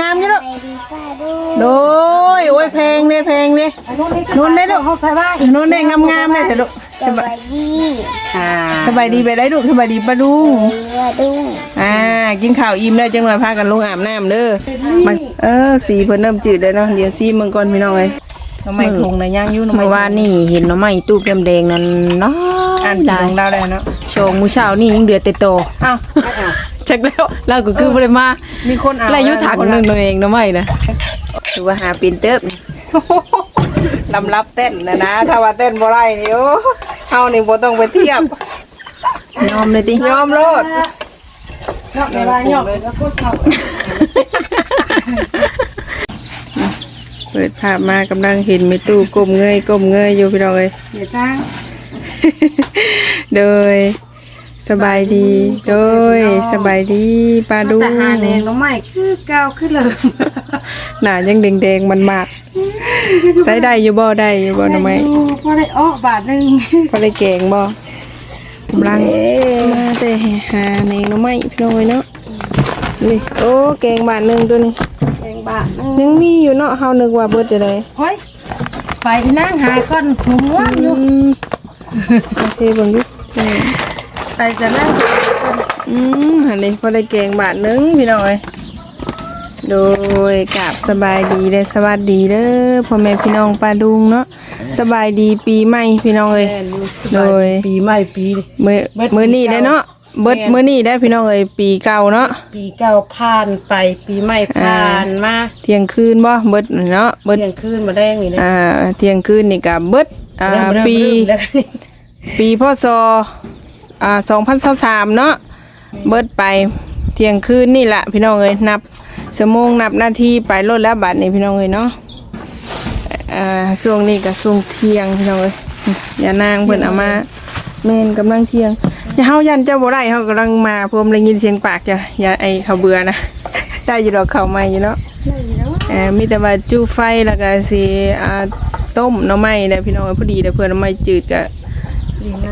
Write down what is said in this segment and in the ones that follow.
งามๆอยู่ลูกไปดีป้าดูโดยโอ้ยเพลงเด้เพลงเด้นุ่นได้ลูกนุ่นได้งามๆได้เถอะลูกสวัสดีอ่าสบายดีไปได้ลูกสบายดีปะลุงป้าดูอ่ากินข้าวอิ่มแล้วจังหน่อยพากันลงอาบน้ำเด้อมาเออสีเพิ่นเริ่มจืดแล้วเนาะเดี๋ยวซีมึงก่อนพี่น้องเอ้ยน้ำไม้ทงนะย่างอยู่น้ำไม้เมื่อวานนี่เห็นหน้องไม้ตู้แก้มแดงนั่นเนาะอ่านกินของเราแล้วเนาะโชว์มื้อเช้านี่ยังเดือดเตโตอ้าว จักแล้วเราก็คือบ่ได้มามีคนเอาแล้วอายุถังหนึงตัวเองหน้องไม้นะถือว่าหาปีนเติบลำรับเต้นนะนะ ถ้าว่าเต้นบ่ได้นี่โอ้เฮานี่บ่ต้องไปเทียบยอมเลยติยอมโลดเนาะเวลาเนาะแล้วก็เข้าเปิดภาพมากำลังเห็นมีตู้ก้มเงยก้มเงยอยู่พี่น้องเอ้ยเดี๋ยวตั้งโดย สบายดีโดยสบายดีปลาดูแต่หาแดงน้องใหม่คือเก่าขึ้นเลยหน้ายังแดงๆมันมากใช้ได้อยู่บ่ได้อยู่บ่หน่อไม้พอได้อ้อบาทหนึงพอได้แกงบ่กำลังมาแต่หาแหนงหน่อไม้พี่น้องเอ้ยเนาะนี่โอ้แกงบาทหนึงตัวนี้แดงบาทหนึงยังมีอยู่เนาะเฮานึกว่าเบิดจะได้เฮ้ยไปนั่งหาก้อนหัวอยู่อืมโอเคเบิ่งดิอืม ไปจะนั่งอืมอันนี้พอได้แกงบาทหนึงพี่น้องเอ้ยโดยกราบสบายดีเด้อสวัสดีเด้อพ่อแม่พี่น้องปลาดุงเนาะสบายดีปีใหม่พี่น้องเอ้ยโดยปีใหม่ปีนี่มื้อเบิดมื้อนี้ได้เนาะเบิดแม่นมื้อนี้ได้พี่น้องเอ้ยปีเก่าเนาะปีเก่าผ่านไปปีใหม่ผ่านมาเที่ยงคืนบ่เบิดเนาะเบิดเที่ยงคืนมาแดงนี่นะอ่าเที่ยงคืนนี่ก็เบิดอ่าเริ่มเริ่มปีเริ่ มแล้วปีพศอ่า2023เนาะเบิดไปเที่ยงคืนนี่ล่ะพี่น้องเอ้ยนับชั่วโมงนับนาทีไปรถแล้วบัดนี้พี่น้องเอ้ยเนาะอ่าช่วงนี้ก็ช่วงเที่ยงพี่น้องเอ้ยอย่านางเพิ่นเอามาแม่นกำลังเที่ยงอย่าเฮายันเจ้าบ่ได้เฮากำลังมาพร้อมได้ยินเสียงปากจ้ะอย่าไอเขาเบื่อนะได้อยู่ดอกเขาใหม่อยู่เนาะเอ่อมีแต่ว่าจูไฟแล้วก็สิอ่าต้มหน่อไม้ได้พี่น้องเอ้ยพอดีแต่เพื่อนหน่อไม้จืดก็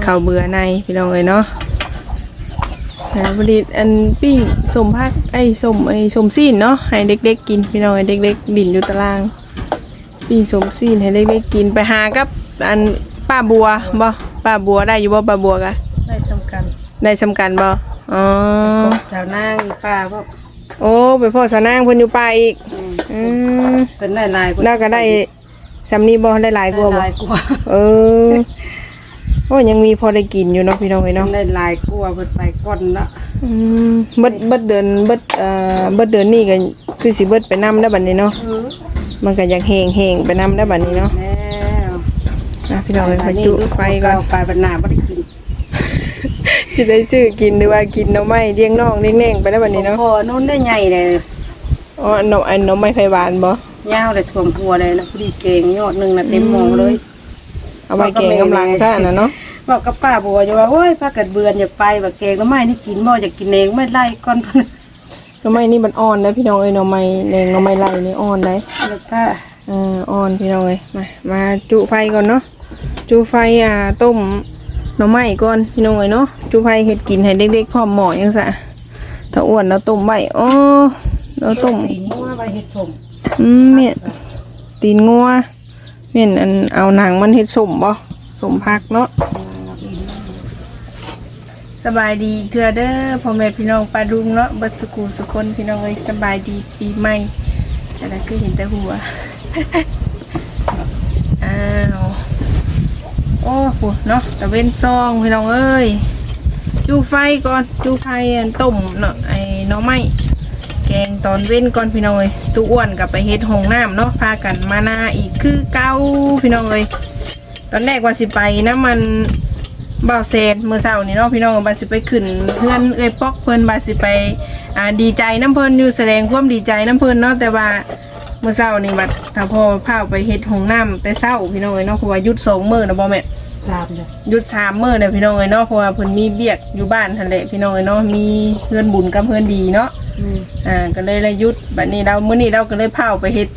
ข้าวเบื่อในพี่น้องเอ้ยเนาะอ่าพอดีอันปิ้งสมพักไอ้สมไอ้สมซีนเนาะให้เด็กๆกินพี่น้องไอ้เด็กๆ ดินอยู่ตาราง ปิ้งสมซีนให้เด็กๆกินไปหากับอันป้าบัวบ่ป้าบัวได้อยู่บ่ป้าบัวกะได้สำคัญได้สำคัญบ่อ๋อแถวนั่งป้าก็โอ้ไปพ่อสานางเพิ่นอยู่ป่าอีกอืมเป็นได้ลายแล้วก็ได้สำนีบ่ได้หลายกว่าบ่ลายกลัวเออ โอ้ยังมีพอได้กินอยู่เนาะพี่น้องเอ้ยเนาะได้ลายกลัวเพิ่นไปก้อนละอืมเบิดเบิดเดือนเบิดเอ่อเบิดเดือนนี้ก็คือสิเบิดไปนำได้บัดนี้เนาะเออมันก็อยากแหงๆไปนำได้บัดนี้เนาะแล้วนะพี่น้องเอ้ยมาจุไฟก่อนไปบรรณาบ่ได้กินสิได้ซื้อกินหรือว่ากินหน่อไม้เลี้ยงน้องเลี้ยงแน่งไปได้บัดนี้เนาะพอนู้นได้ใหญ่เลยอ๋อหน่ออันหน่อไม้ไผหวานบ่ยาวเลยท่วมหัวเลยนะพอดีเก่งยอดหนึงน่ะเต็มหมองเลย เอาไว้แกงกำลังซะน่ะเนาะบอกกับป้าบัวอยู่ว่าโอ้ยพากัดเบือนอยากไปว่าแกงแล้วไม่นี่กินบ่อยากกินเองไม่ไล่ก่อนเพิ่นหน่อไม้นี่มันอ่อนได้พี่น้องเอ้ยหน่อไม้แดงหน่อไม้ไล่นี่อ่อนได้แล้วป้าอ่าอ่อนพี่น้องเอ้ยมามาจุไฟก่อนเนาะจุไฟอ่าต้มหน่อไม้ก่อนพี่น้องเอ้ยเนาะจุไฟเฮ็ดกินให้เด็กๆพร้อมหมอยังซะถ้าอ้วนแล้วต้มไว้อ๋อแล้วต้มตีงัวไปเฮ็ดสมอืมเนี่ยตีนงัว เนี่อันเอาหนังมันเฮ็ดสมบ่สมพักเนาะสบายดีเถื่อเด้อพ่อแม่พี่น้องปลาดุงเนาะบิดสกูสุคนพี่น้องเอ้ยสบายดีปีใหม่แต่ละคือเห็นแต่หัวอ้าวโอ้โหเนาะตะเว้นซองพี่น้องเอ้ยจูไฟก่อนจูไฟต้มเนาะไอ้น้อไม้ แกงตอนเว้นก่อนพี่น้องเอ้ยตู้อ้วนกับไปเฮ็ดห้องน้ำเนาะพากันมานาอีกคือเก้าพี่น้องเอ้ยตอนแรกว่าสิไปนะมันบ่าวเซนเมื่อเช้านี่เนาะพี่น้องบาสิไปขึ้นเพื่อนเอ้ยปอกเพิ่นบาสิไปอ่าดีใจน้ำเพิ่นอยู่แสดงความดีใจน้ำเพิ่นเนาะแต่ว่าเมื่อเช้านี่บัดถ้าพ่อพาไปเฮ็ดห้องน้ำแต่เช้าพี่น้องเอ้ยเนาะเพราะว่าหยุดสองมื้อนะบ่แม่นตามเลยหยุดสามมื้อนะพี่น้องเอ้ยเนาะเพราะว่าเพิ่นมีเบียกอยู่บ้านหั่นแหละพี่น้องเอ้ยเนาะมีเพื่อนบุญกับเพื่อนดีเนาะ อ่าก็เลยเลยหยุดบัดนี้เรามื้อนี้เราก็เลยพาไปเฮ็ด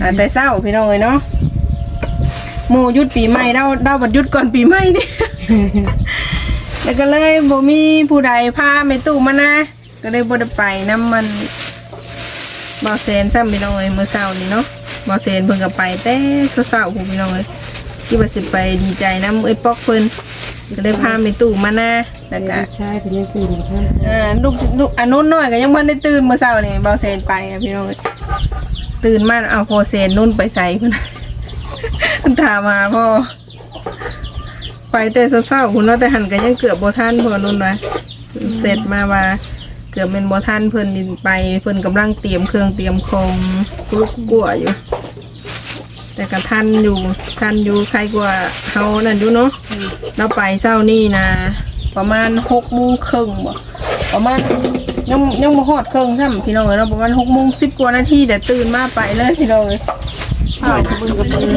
อ่าแต่เช้าพี่น้องเอ้ยเนาะหมู่หยุดปีใหม่เราเราบัดหยุดก่อนปีใหม่นี่ แล้วก็เลยบ่มีผู้ใดพาแม่ตู้มานะก็เลยบ่ได้ไปนํมันบ่าวแซนซ้ำพี่น้องเอ้ยมื้อเช้านี่เนาะบ่าวแซนเพิ่นก็ไปแต่เช้าๆพู้นพี่น้องเอ้ยที่ว่าสิไปดีใจนํเอ้ยปอกเพิ่น ก็เลยพาไปตู้มาหน้าแล้วก็ใช่เป็นยังตื่นท่านอ่าลูกลูกอันนู้นน้อยก็ยังบ่ได้ตื่นมื้อเช้านี่บ่าวแซนไปอะพี่น้องเอ้ยตื่นมาเอาพอแซนนุ่นไปใส่พุ่นเพิ่นถามมาพ่อไปแต่เช้าๆพุ่นเนาะแต่หันก็ยังเกือบบ่ทันเพิ่นนุ่นว่าเสร็จมาว่า เกือบเป็นบ่ทันเพิ่นดินไปเพิ่นกำลังเตรียมเครื่องเตรียมของกลุกกลัวอยู่ แต่ก็ทันอยู่ทันอยู่ใครกว่าเฮานั่นอยู่เนาะเราไปเช้านี่นะประมาณหกโมงครึ่งบ่ประมาณยังยังบ่ฮอดครึ่งซ้ำพี่น้องเอ้ยเนาะประมาณหกโมงสิบกว่านาทีแต่ตื่นมาไปเลยพี่น้องเอ้ยอ้าวมือกับมือ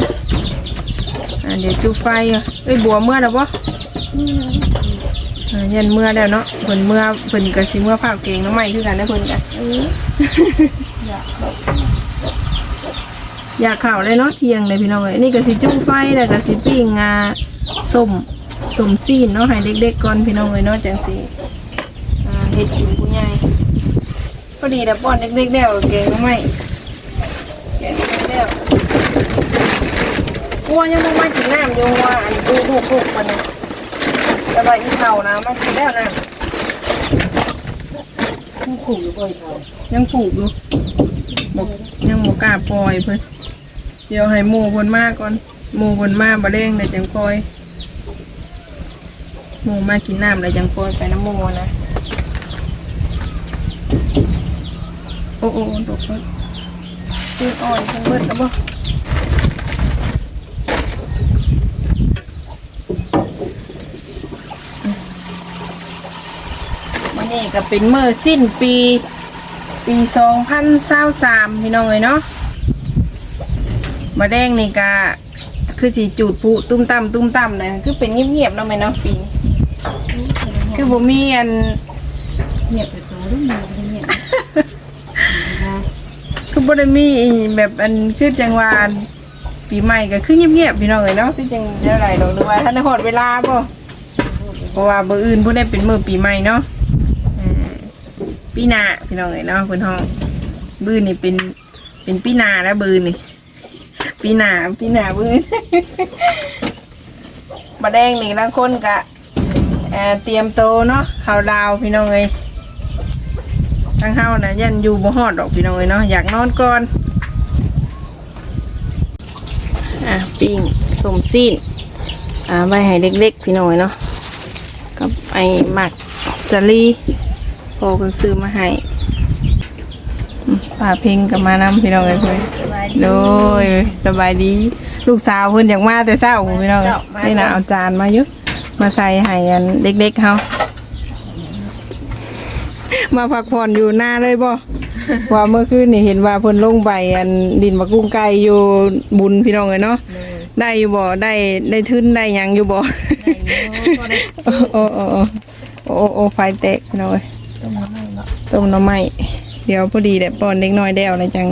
อ่าเดี๋ยวจุดไฟอะเอ้ยบัวเมื่อแล้วบ่อ่ายันเมื่อแล้วเนาะเพิ่นเมื่อเพิ่นก็สิเมื่อภาพเก่งน้องใหม่คือกันนะเพิ่นกัน อยากข่าวเลยเนาะเที่ยงเลยพี่น้องเอ้ยนี่ก็สิจุดไฟแล้วก็สิปิ้งงาส้มสมซีนเนาะให้เด็กๆก่อนพี่น้องเลยเนาะจังสิอ่าเฮ็ดกินผู้ใหญ่พอดีแต่ป้อนเด็กๆแล้วเก่งไม่เก่งแล้ววัวยังบ่มากินน้ำอยู่ว่าอันดูลูกๆมันนะแต่ว่าอีเท่านะมากินแล้วนะผู้ขู่อยู่บ่อยเท่ายังผูกอยู่บอกยังบ่กล้าปล่อยเพิ่น เดี๋ยวให้หมู่เพิ่นมาก่อนหมู่เพิ่นมาบ่เร่งเลยจังปล่อยหมู่มากินน้ำแล้วจังปล่อยไปน้ำหมู่นะโอ้โอ้ตกแล้วตีนอ่อนทั้งเบิดแล้วบ่นนี้ก็เป็นเมื่อสิ้นปี ปีสองพันเศร้าสามพี่น้องเลยเนาะ มาแดงนี่ก็คือจีจูดผู้ตุ้มต่ำตุ้มต่ำเลยคือเป็นเงียบๆเนาะไหมเนาะปีนี้คือบ่มีอันเงียบไปตัวรุ่นมันเงียบคือบ่ได้มีแบบอันคือจังหวะปีใหม่ก็คือเงียบๆพี่น้องเอ้ยเนาะคือจังเท่าไหร่ดอกหรือว่าท่านได้ฮอดเวลาบ่เพราะว่ามื้ออื่นเพิ่นได้เป็นมื้อปีใหม่เนาะอ่าปีหน้าพี่น้องเอ้ยเนาะเพิ่นฮ้องบื้อนี่เป็นเป็นปีหน้าแล้วบื้อนี่ ปีหนาปีหนาบื้อมาแดงนี่บางคนก็เเตรียมโตเนาะข้าวดาวพี่น้องเอ้ยทางเฮานะยันอยู่บ่ฮอดดอกพี่น้องเอ้ยเนาะอยากนอนก่อนอะปิ้งสมซีนอ่าไว้ให้เล็กๆพี่น้องเอ้ยเนาะกับไอ้หมักสลีพอเพิ่นซื้อมาให้ ป้าเพ่งกับมานำพี่น้องเอ้ยเพิ่นโดยสบายดี ลูกสาวเพิ่นอยากมาแต่เช้าพี่น้องเอ้ยนี่นะเอาจานมาอยู่มาใส่ให้อันเด็กๆเฮามาพักผ่อนอยู่หน้าเลยบ่ว่าเมื่อคืนนี่เห็นว่าเพิ่นลงไปอันดินมะกุ้งไก่อยู่บุญพี่น้องเลยเนาะได้อยู่บ่ได้ได้ทึนได้หยังอยู่บ่โอ้โอ้โอ้โอ้โอ้โอ้ไฟแตกพี่น้องเอ้ยต้มหน่อไม้เดี๋ยวพอดีแหละป้อนเด็กน้อยแล้วนะจัง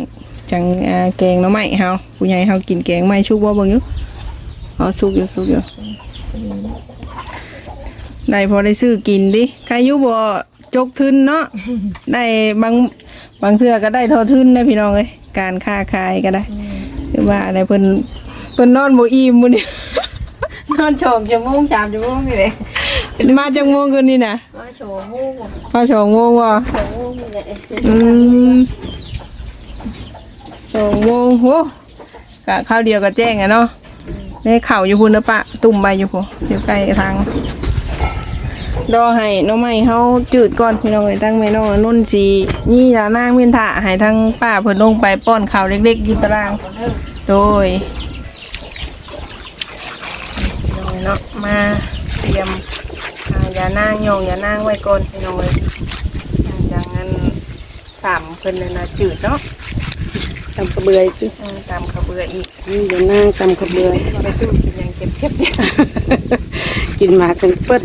จังแกงน่อไม้เฮาผู้ใหญ่เฮากินแกงไม้ชุกบ่เบิ่งอยู่อ๋อสุกอยู่สุกอยู่ได้พอได้ซื้อกินดิใครอยู่บ่จกทึนเนาะได้บางบางเทื่อก็ได้ทอทึนนะพี่น้องเอ้ยการค้าขายก็ได้คือว่าอะไรเพิ่นเพิ่นนอนบ่อิ่มมื้อนี้นอนโฉงจะมุ่งสามจะมุ่งนี่เลย มาจากโมงกันนี่นะมาโฉงมุ่งมาสองโมงวะโฉงมุ่งนี่แหละอืมสองโมงโหกะข้าวเดียวก็แจ้งอะเนาะนี่เข่าวอยู่พุ่นนะปะ ตุ่มใบอยู่พุ่นอยู่ใกล้ทางรอให้น้องใหม่เฮาจืดก่อนพี่น้องเอ้ยตั้งแม่น้องนุ่นสีนี่ยานางเมียนถาให้ทั้งป้าเพิ่นลงไปป้อนข้าวเล็กๆอยู่ตาราง โดยน้องเนาะมาเตรียม อ่ายานางยองยานางไว้ก่อนพี่น้องเอ้ยอย่างนั้นสามเพิ่นเลยนะจืดเนาะตำกระเบืออีกเออตามข้าวเบื่ออีกนี่เดี๋ยวนั่งตำกระเบือไปตู้กินอย่างเก็บเช็บเจ็บกินมากันเปิ้ล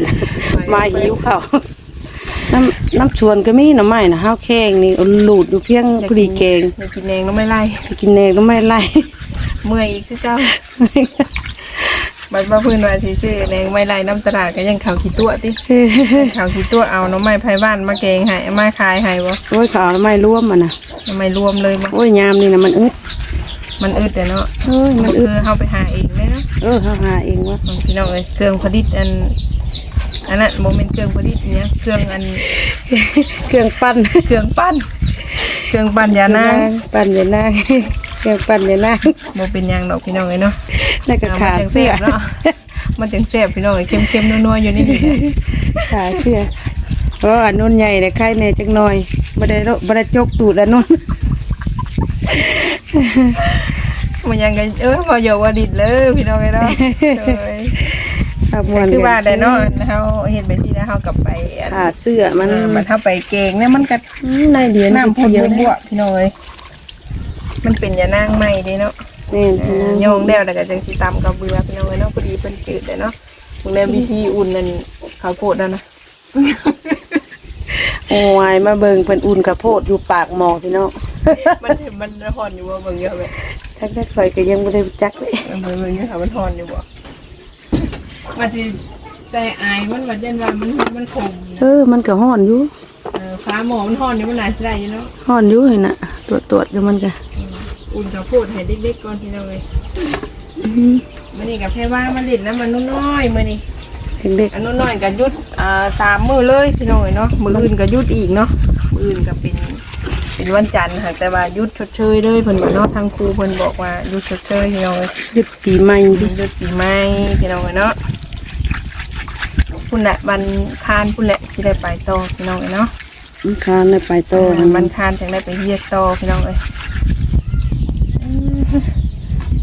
มาหิวเขาวน้ำน้ำชวนก็มีหน่อไม้นะห้าวแข้งนี่เอาหลูดอยู่เพียงพอดีแกงอยากกินเองก็ไม่ไล่ไปกินเองก็ไม่ไล่ เมื่อยอีกคือเจ้า บัดว่าเพื้นว่าสิซื้อแรงไม้ไล่น้ำตลาดก็ยังเขาขี้ตัวติ เขาขี้ตัวเอาหน้ำไม้ไผ่บ้านมาแกงให้มาขายให้บ่โอ้ยเขาเอาไม่ร่วมมันน่ะหน้ำไม้รวมเลยบ่โอ้ยยามนี่น่ะมันอึดมันอึดแต่เนาะเอ้ยมันก็อึคืดอเฮาไปหาเองเลยเนาะเออเขาหาเองว่าบางพี่น้องเอ้ยเครื่องผลิตอันอันนั้นบ่แม่นเครื่องผลิตอิหยังเครื่องอันเครื่องปั้นเครื่องปั้น เครื่องปั้นยานาง ปั้นอย่านางเครื่องปั้นอย่านางบ่เป็นหยังดอกพี่น้องเอ้ยเนาะ แล้วก็ขามันจังเสื้อแซ่บเนาะมันจังแซ่บพี่น้องเอ้ยเค็มๆนัวๆอยู่นี่นี่แหละขาเสื้อเพราะอันนู้นใหญ่แต่ไข่ในจักหน่อยบ่ได้โรบ่ได้จกตูดอันนู้นมันยังกันเออพออยู่ว่าดิดเลยพี่น้องเอ้ยเนาะเอ้ยขบวนคือว่าได้กันเนาะเฮาเฮ็ดไปสิแล้วเฮากลับไปอันขาเสื้อมันเออมันเฮาไปเกงเนี่ยมันก็อืมในเดียนน้ำพ่นเดียวบวกๆพี่น้องเอ้ยมันเป็นยานางใหม่เด้เนาะ นี่เออยองแล้วแล้วก็จังสิตำกับเบือพี่น้องเอ้ยเนาะพอดีเพิ่นจืดเลยเนาะมึงได้วิธีอุ่นนั่นข้าวโพดแล้วนะโอ้ยมาเบิ่งเพิ่นอุ่นกระโพดอยู่ปากหม้อพี่น้องมันมันฮ้อนอยู่บ่เบิ่งเยอะแม่ทักได้ข่อยก็ยังบ่ได้รู้จักเลยเบิ่งเบิ่งเยอะค่ะมันฮ้อนอยู่บ่มันสิใส่อายมันว่าเด่นว่ามันมันขมเออมันก็ฮ้อนอยู่เออฟ้าหมอมันฮ้อนอยู่มันน่าสิได้อยู่เนาะฮ้อนอยู่เห็นน่ะตรวจตรวจอยู่มันก็ อุ่นข้าวโพดให้เด็กๆก่อนพี่น้องเอ้ยมื้อนี้ก็แค่ว่ามันเล่นน้ำมันน้อยๆมื้อนี้เด็กอันนู้นน้อยก็หยุดอ่าสามมื้อเลยพี่น้องเอ้ยเนาะมื้ออื่นก็หยุดอีกเนาะมื้ออื่นก็เป็นเป็นวันจันทร์ค่ะแต่ว่าหยุดชดเชยเลยเพิ่นว่าเนาะทางครูเพิ่นบอกว่าหยุดชดเชยพี่น้องเอ้ยๆหยุดปีใหม่ดิหยุดปีใหม่พี่น้องเอ้ยเนาะพุ่นแหละวันคานพุ่นแหละสิได้ไปต่อพี่น้องเอ้ยเนาะมันคานได้ไปโตเออมันวันคานจังได้ไปเฮียดต่อพี่น้องเอ้ยอืม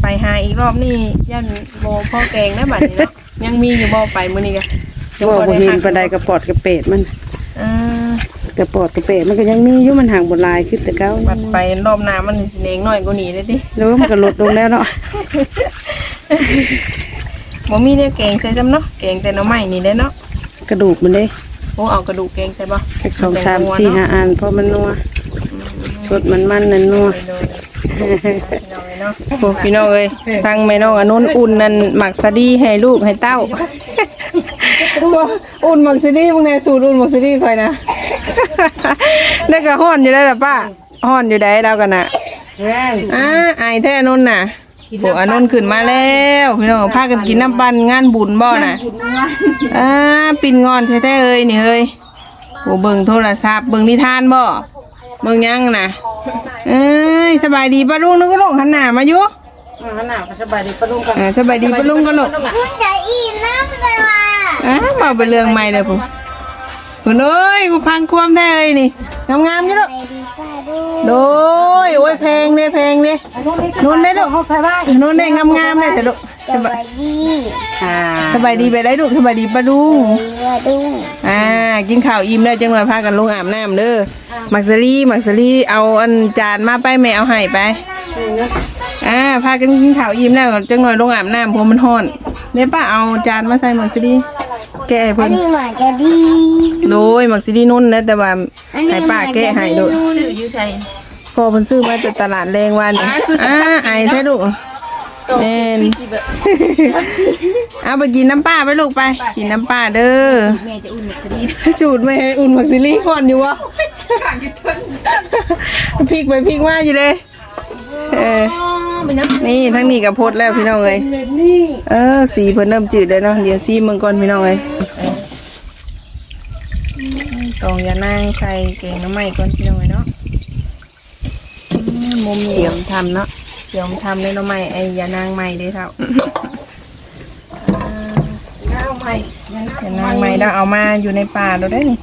ไป หาอีกรอบนี่ย่านโมพ่อแกงนะบัดนี้เนาะยังมีอยู่บ่ไปมื้อนี้ก็บ่บ่เห็นปานใดกระปอดกระเปดมันอ่ากระปอดกระเปดมันก็ยังมีอยู่มันห่างบ่หลายคือแต่เก่าบัดไปรอบหน้ามันสิเองน้อยกว่านี้เลยดิแล้วมันก็ลดลงแล้วเนาะบ่มีเนี่ยแกงใส่ซ้ำเนาะแกงแต่หน่อไม้นี่ได้เนาะกระดูกมันเด้โอ้เอากระดูกแกงใส่บ่สักสองสามสี่ห้าอันเพราะมันนัวชดมันมันนั่นนัว โอ้พี่น้องเอ้ยทางแม่น้องอนนุนอุ่นนั่นหมักสะดีให้ลูกให้เต้าบ่อุ่นหมักสะดีพวกนี้สูตรอุ่นหมักสะดีค่อยนะได้ก็ฮ้อนอยู่ได้ล่ะป้าฮ้อนอยู่ได้แล้วกันน่ะอ่าไอายแท้อนนท์น่ะพวกอนนท์ขึ้นมาแล้วพี่น้องพากันกินน้ำปั่นงานบุญบ่น่ะอ่าปิ่นงอนแท้ๆเอ้ยนี่เฮ้ยโอ้เบิ่งโทรศัพท์เบิ่งนิทานบ่ เบิ่งหยังน่ะเอ้ยสบายดีป้าลุงนึกว่าลูกหันหน้ามาอยู่หันหน้าก็สบายดีปะลุงกันอ่าสบายดีป้าลุงก็ลูกคุณจะอิ่มน้ำไปว่าอ่ามาเป็นเรื่องใหม่เลยผมคุณเอ้ยกูพังความแท้เลยนี่งามๆอยู่ลูกไปดีกว่าดูโดยโอ้ยแพงเนี่ยแพงเนี่ยนุ่นได้ลูกนุ่นได้งามๆเลยแต่ลูก สวัสดีอ่าสบายดีไปได้ลูกสบายดีป้าลุงสวัสดีอ่า กินข้าวอิ่มแล้วจังหน่อยพากันลงอาบน้ำเด้อมักซรี่มักซรี่เอาอันจานมาไปแม่เอาให้ไปอ่าพากันกินข้าวอิ่มแล้วจังหน่อยลงอาบน้ำเพราะมันร้อนเดี๋ยวป้าเอาจานมาใส่มักซรี่แกะให้อัเพิ่นนนี้หมาจะดีโดยมักซิดีนุ่นนะแต่ว่าให้ป้าแกะให้โดยซื้ออยู่ใช่พอเพิ่นซื้อมาจากตลาดแรงวันนี่อ่าไอ้แท้ลูก แม่นสิแบบเอาไปกินน้ำป้าไปลูกไป กินน้ำป้าเด้อแม่จะอุ่นหมกสดีสูตรไม่ให้อุ่นมักซิลี่ก่อนอยู่วะพริกไปพริกมาอยู่เลยเออเป็นน้ำนี่ทั้งนี้กับพดแล้วพี่น้องเอ้ยเออสีเพิ่นเริ่มจืดแล้วเนาะเดี๋ยวซีเมืองก่อนพี่น้องเอ้ยตองยานั่งใส่เกงน้ำไหม้ก่อนพี่น้องเอ้ยเนาะอืมมุมเหลี่ยมทำเนาะ เหลี่ยมทำเลยเนาะไหม้ไอ้ยานางใหม่เด้อเท่าน้าใหม่ยานางใหม่เราเอามาอยู่ในป่าเราได้นี่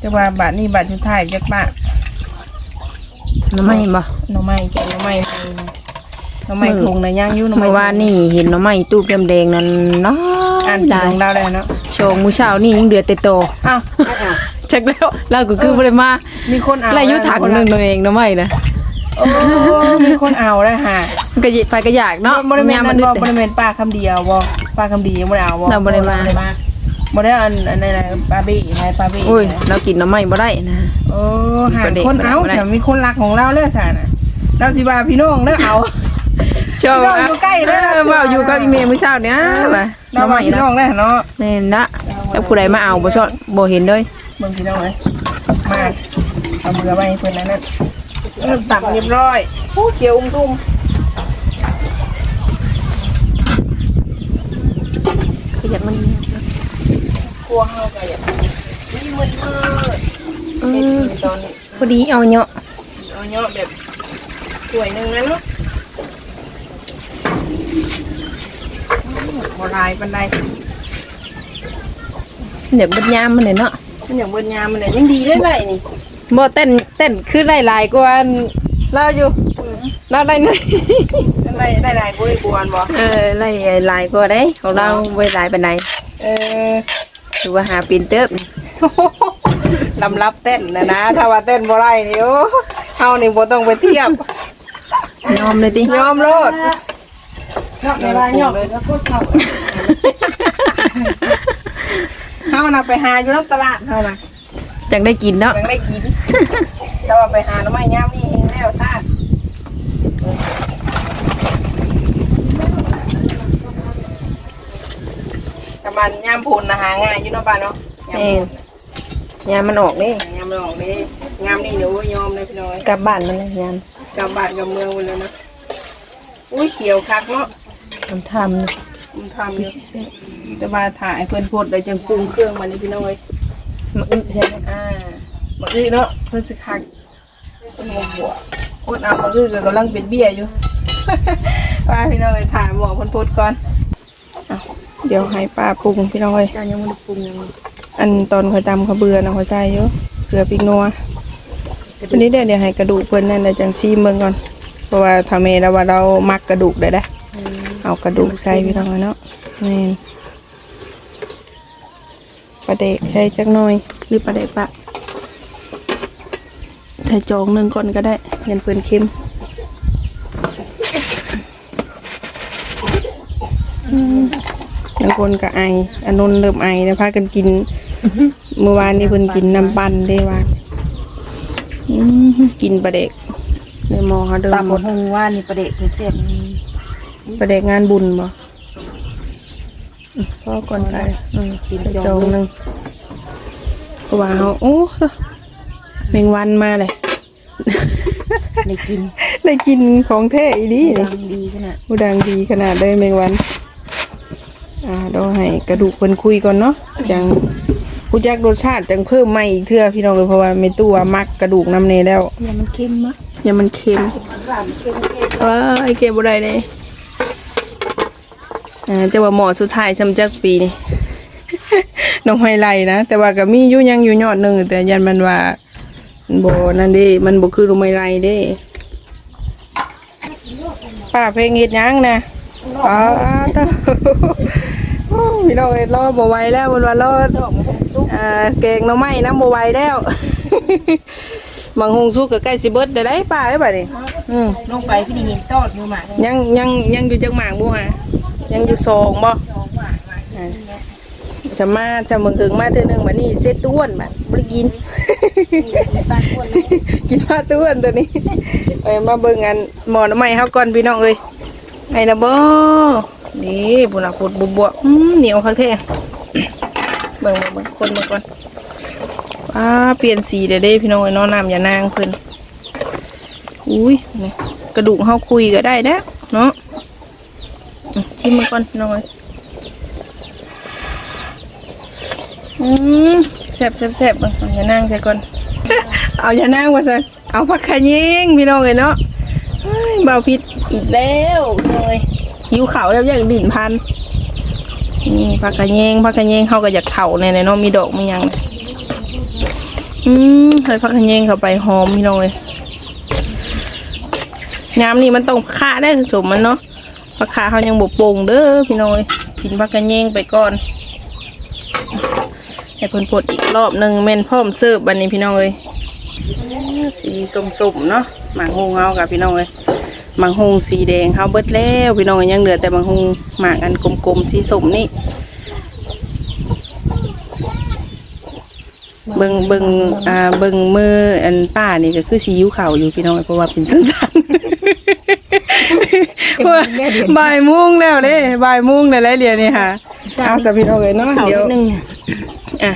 จะว่าบาทนี่บาทชุดท้ายจักบาทน้ำไม่บ่หน่อไม้แกงหน่อไม้ใส่หน่อไม้ถุงนะย่างอยู่หน่อไม้เมื่อวานนี่เห็นน้ำไม่ตู้แกมแดงนั่นเนาะอ่านได้ถุงเราได้เนาะโชว์มื้อเช้านี่ยังเดือดเตโตอ้าวจักแล้วเราก็คือบ่ได้มามีคนเอาแล้วอายุถังหนึงตัวเองน้ำไม่นะ โอ้มีคนเอาได้วฮะมันก็ยิไฟก็อยากเนาะบริเวณยามนั้มันนบ่ดึกบริเวณป้าคำเดียวบ่ป้าคำดียังบ่ได้เอาบ่เราบ่ได้มา บ่ได้อันอันไหนๆป้าบี้ไหนป้าบี้โอ้ยเรากินน้ำไม่บ่ได้นะ โอ้หาประเด็นคนเอาบ่ได้ฉันมีคนรักของเราแล้วซะน่ะเราสิว่าพี่น้องเด้อเอา ชอบพี่น้องอยู่ใกล้เด้อเออเว้าอยู่กับอีเมลมื้อเช้าเนี่ยว่าน้น้อองงใหม่พี่นะน้องแน่เนาะแม่นละแล้วผู้ใดมาเอาบ่ชอบบ่เห็นเลยเบิ่งพี่น้องเลยมาเอามือไปเพิ่นนั่นน่ะ เออตักเรียบร้อยโอ้เขียวอุ้มตุ้มคืออยากมันกลัวเฮาก็อยากนี่มืดมืดเอเฮ็ดอกินตอนนี้พอดีเอาเนาะเอาเนาะแบบสวยหนึงนะเนาะบ่ลายปานใดเดี๋ยวเบิดยามมันเลยเนาะมันอย่างเบิ่นยามมันน่ะยังดีได้ไรนี่ บ่เต้นเต้นคือหลายๆกว่าเราอยู่เราได้หน่อย ได้ได้หลายกล้วยกวนบ่เออไล่หลายกว่าได้ของเราไว้หลายปานใดเออถือว่าหาปีนเติบลำรับเต้นนะนะ ถ้าว่าเต้นบ่ไรนี่โอ้เฮานี่บ่ต้องไปเทียบยอมเลยติยอมโลดเนาะเวลาเนาะแล้วก็เข้าเฮาน่ะไปหาอยู่นอกตลาดเฮาน่ะ จังได้กินเนาะยังได้กิน แต่ว่าไปหาหน่อไม้ยามนี่เองแล้วซาดแต่มันยามพูนนะหาง่ายอยู่เนาะป้าเนาะยามเอพูอนยามมันออกนี่ยามเราออกนี่ยามนี่หนูยอมเลยพี่น้อยกลับบ้านมันเลยยามกลับบ้านกลับเมืองหมดเลยนะอุ้ยเขียวคักเนาะมันทำนี่มันทำอยู่แต่ว่าถ่ายเพิ่นโพดได้จังปรุงเครื่องมันนี่พี่น้อย มันอึใช่ไหมอ่าบักอื้อเนาะเพิ่นสิคักเพิ่นบ่บวโอดเอาบักอื้อก็กำลังเป็นเบี้ยอยู่ว่าพี่น้องเลยถ่ายหมอเพิ่นโพดก่อนเอาเดี๋ยวให้ป้าปรุงพี่น้องเลยจ้ายังไม่ได้ปรุงยังอันตอนเขาตำเขาเบื่อนะเขาใส่อยู่เกลือพริกนัววันนี้เดี๋ยวเดี๋ยวให้กระดูกเพิ่นนั่นเดี๋ยวจังซีเบิ่งก่อน เพราะว่าทำเมแล้วว่าเรามักกระดูกได้ได้อเอากระดูกใส่พี่น้องเลยเนาะนี่ ปลาเด็กใส่จักหน่อย หรือปลาเด็กปะใส่จองหนึ่งก่อนก็ได้เงินเพิ่นเค็มอืมบางคนก็ไออันนนท์เริ่มไอนะพากันกิน เมื่อวานนี้เพิ่นกินน้ำปั่นได้วานอืมกินปลาเด็กในหมอเขาเดินตำหมดหงว่านี่ประเด็กเพิ่นเสียบปลาเด็กงานบุญบ่อืม พ่อก่อนไปอืมใส่จองหนึ่งเพราะว่าเขาโอ้แมงวันมาเลยได้กินได้กินของแท้อีดีนี่ดังดีขนาดผู้ดังดีขนาดได้แมงวันอ่าเดี๋ยวให้กระดูกเพิ่นคุยก่อนเนาะจังผู้จักรสชาติจังเพิ่มใหม่อีกเทื่อพี่น้องเลยเพราะว่าไม่ตัวมักกระดูกน้ำเนแล้วเนี่ยมันเค็มมะอย่ามันเค็มเอ้ยเก็บบ่ได้เลย อ่าจะว่าหมอสุดท้ายชำจักปีนี่ น้องไฮไลท์นะ แต่ว่าก็มีอยู่ยังอยู่ยอดหนึงแต่ยันมันว่าบ่นั่นเด้ มันบ่คือลูกไม้ไลเด้ป้าเพลงเฮ็ดหยังนะป้าเด้อโอ้พี่น้องเอ้ยรอบ่ไหวแล้วบ่ว่ารออ่าแกงหน่อไม้น้ำบ่ไหวแล้วบางหงสุกก็ใกล้สิเบิดได้ไดป้าเอ้ยบัดนี้อืมลงไปพี่นี่เห็นตอดอยู่หมากยังยังยังอยู่จังหมากบ่ฮะ ยังอยู่สองบ่อ่าจะมาจะมึงเกิงมาเทื่อนึงบัดนี้เซตต้วนบัดบ่ได้กิน กินมาต้วนตัวนี้ไปมาเบิ่งอันหมอน้ำไม้เฮาก่อนพี่น้องเอ้ยไอ้นะบ่นี่พุ่นน่ะพุดบวบๆอืมเหนียวคักแท้เบิ่งเบิ่งเบิ่งคนมาก่อนอ้าเปลี่ยนสีเด้เด้พี่น้องเอ้ยเนาะน้ำอย่านางเพิ่นอุ้ยกระดูกเฮาคุยก็ได้แล้วเนาะ ชิมมาก่อนน้องเอ้ยอืมแซ่บแซ่บแซ่บเอาอย่านางใส่ก่อน เอาอย่านางว่าซั่นเอาผักขยิงพี่น้องเอ้ยเนาะเบาผิดอีกแล้วเลยหิวข้าแล้วอยากดิ่นพันนี่ผักกระเยงผักกระเยงเขาก็อยากเฉาในในเนาะมีดอกมียังอืมใส่ผักกระเยงเข้าไปหอมพี่น้องเลยยามนี่มันต้องฆ่าได้สมมันเนาะ ผักขาเขายังบกโป่งเด้อพี่น้อยกินผักกระเยงไปก่อนให้เพิ่นปดอีกรอบหนึ่งแม่นพร้อมเสิร์ฟบันนี้พี่น้องเลยสีส้มๆเนาะหมางฮงเฮากับพี่น้องเลยบางฮงสีแดงเขาเบิดแล้วพี่น้องยังเหลือแต่บางฮงหมากอันกลมๆสีส้มนี่เบิ่งเบิ่งอ่าเบิ่งมืออันป้านี่ก็คือสิหิวข้าอยู่พี่น้องเพราะว่าเป็นสั้นๆ บ่ายโมงแล้วเด้บ่ายโมงได้แล้วเรียนนี่ค่ะเอาซะพี่น้องเอ้ยเนาะเขาเดี๋ยวนิดนึงอะ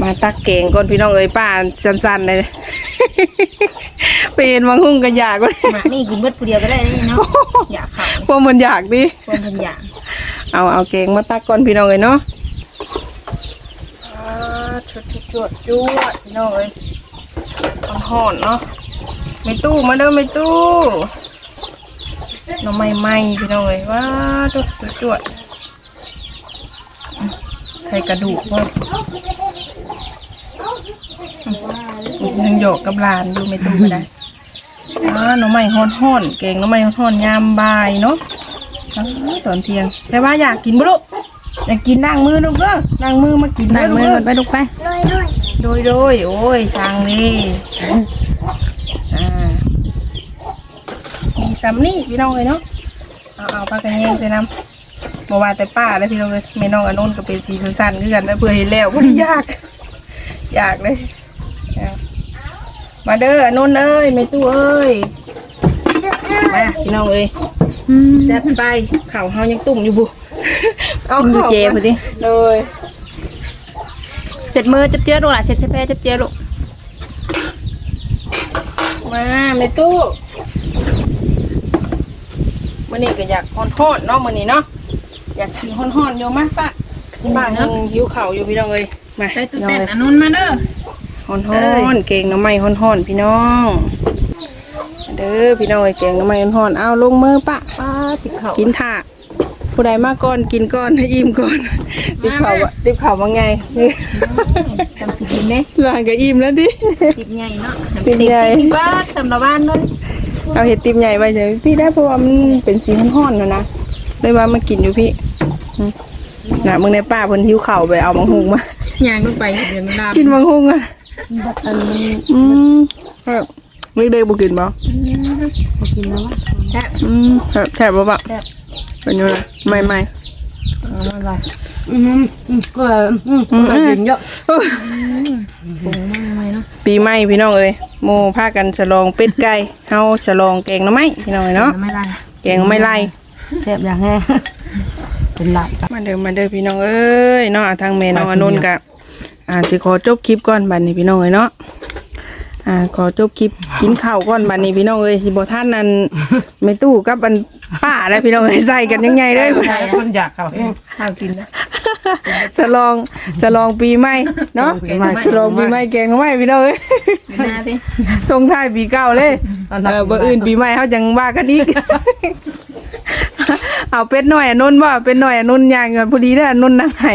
มาตักแกงก่อนพี่น้องเอ้ยป้าสั้นๆเลยเป็นมังหุ่งกันอยากเลยหมานี่กินเบิดผู้เดียวก็ได้นี่เนาะอยากเขาพวกมันอยากดิคนเป็นอยากเอาเอาแกงมาตักก่อนพี่น้องเอ้ยเนาะอ่าชุดชุดจวดจวดพี่น้องเอ้ยห่อนๆเนาะไม่ตู้มาเด้อไม่ตู้ หน้ำใหม่ๆพี่น้องเอ้ยว้าจุดจวดจวดใส่กระดูกว่ายังโยกกับหลานดูไม่ตู้ไม่ได้อ่าหน้ำใหม่ห่อนๆแกงหน้ำใหม่ห่อนๆยามบ่ายเนาะอ้าวตอนเที่ยง แต่ว่าอยากกินบุรุอยากกินนั่งมือลูกเด้อนั่งมือมากินนั่งมือเด้ก่อนไปลูกไปโดยโดยโดยโดยโอ้ยช่างนี่อ่ามี ซ้ำนี่พี่น้องเลยเนาะเอาเอาปลากระเยงใส่น้ำบอกว่าแต่ป้าเลยพี่น้องเลยแม่น้องอนนท์ก็เป็นสีสั้นๆคือกันนะเพื่อเห็นแล้วบ่ได้ยากอยากเลยเอามาเด้ออนนท์เอ้ยไม่ตู้เอ้ยมาพี่น้องเอ้ยจัดไปข่าวเฮายังตุ่มอยู่บุเอากินอยู่ข่าวเจพอดีเลยเสร็จมือจับเจือลูกล่ะเสร็จเสร็จแพ้จับเจือลูกมาในตู้ มื้อนี้ก็อยากฮ้อนๆเนาะมื้อนี้เนาะอยากสิฮ้อนๆอยู่มาป้าป้ายังหิวข้าวอยู่พี่น้องเอ้ยมาใส่ตุ๊พี่น้องเต้นเอ้ยอันนู้นมาเด้อฮ้อนๆเก่งหน้ำไม้ฮ้อนๆพี่น้องเด้อพี่น้องเอ้ยเก่งหน้ำไม้ฮ้อนๆเอาลงมือป้าป้าติดเขากินท่าผู้ใดมาก่อนกินก่อนให้อิ่มก่อนติบข้าวว่าติบข้าวว่าไงทำสิกินเด้หลานก็อิ่มแล้วดิติดใหญ่เนาะติดใหญ่ติดบ้านสำหรับบ้านเลย เอาเห็ดติมใหญ่ไปเฉยพี่ได้เพราะว่ามันเป็นสีห้อนๆนะนะเลยว่ามากินอยู่พี่อืมน่ะมึงในป้าเพิ่นหิวเข่าวไปเอามังหุงมาย่างลงไปเดี๋ยวน้ำกินมังหุงอะอืมครับไม่ได้บ่กินบ่กินแล้ววะแซ่บอืมครับแถบบ่ปะแซ่บเป็นยังไงไม่ไม่เอามาเลยอืมอืมก็อืมก็กินเยอะโอ้ยปรุงมากเลย เนาะปีใหม่พี่น้องเอ้ยโมพากันฉลองเป็ดไก่เฮาฉลองแกงหน่อไม้พี่น้องเอ้ยเนาะไม่ไรแกงหน่อไม้ไล่แซ่บอย่างแห้เป็นหลับมาเด้อมาเด้อพี่น้องเอ้ยเนาะทางแม่น้องอนุนกะอ่าสิขอจบคลิปก่อนบัดนี้พี่น้องเอ้ยเนาะอ่าขอจบคลิปกินข้าวก่อนบัดนี้พี่น้องเอ้ยสิบ่ท่านนั่นไม่ตู้กับอันป้าแล้วพี่น้องเอ้ยใส่กันยังไงเลยคนอยากเขาเองข้าวกินนะ จะลองจะลองปีใหม่เนาะจะลองปีใหม่แกงหน่อไม้พี่น้องเอ้ยไม่น่าสิส่งท้ายปีเก่าเลยเออบ่อื่นปีใหม่เฮาจังว่ากันอีกเอาเป็ดหน่อยอนนท์บ่เป็ดหน่อยอนนท์ย่างเงินพอดีเด้ออนนท์นั่งไห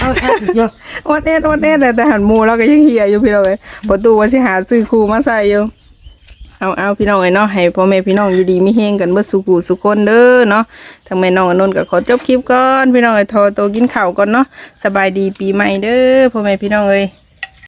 เอาแอบเยอะอดเอ็ดอดเอ็ดแต่หันหมูเราก็ยังเหียอยู่พี่น้องเอ้ยประตูว่าสิหาซื้อครูมาใส่อยู่ เอาเอาพี่น้องเอ้ยเนาะให้พ่อแม่พี่น้องอยู่ดีมีเฮงกันเบิดสุกูสุคนเด้อเนาะทางแม่น้องอนนท์ก็ขอจบคลิปก่อนพี่น้องไอ้ทอโตวกินข้าวก่อนเนาะสบายดีปีใหม่เด้อพ่อแม่พี่น้องเอ้ย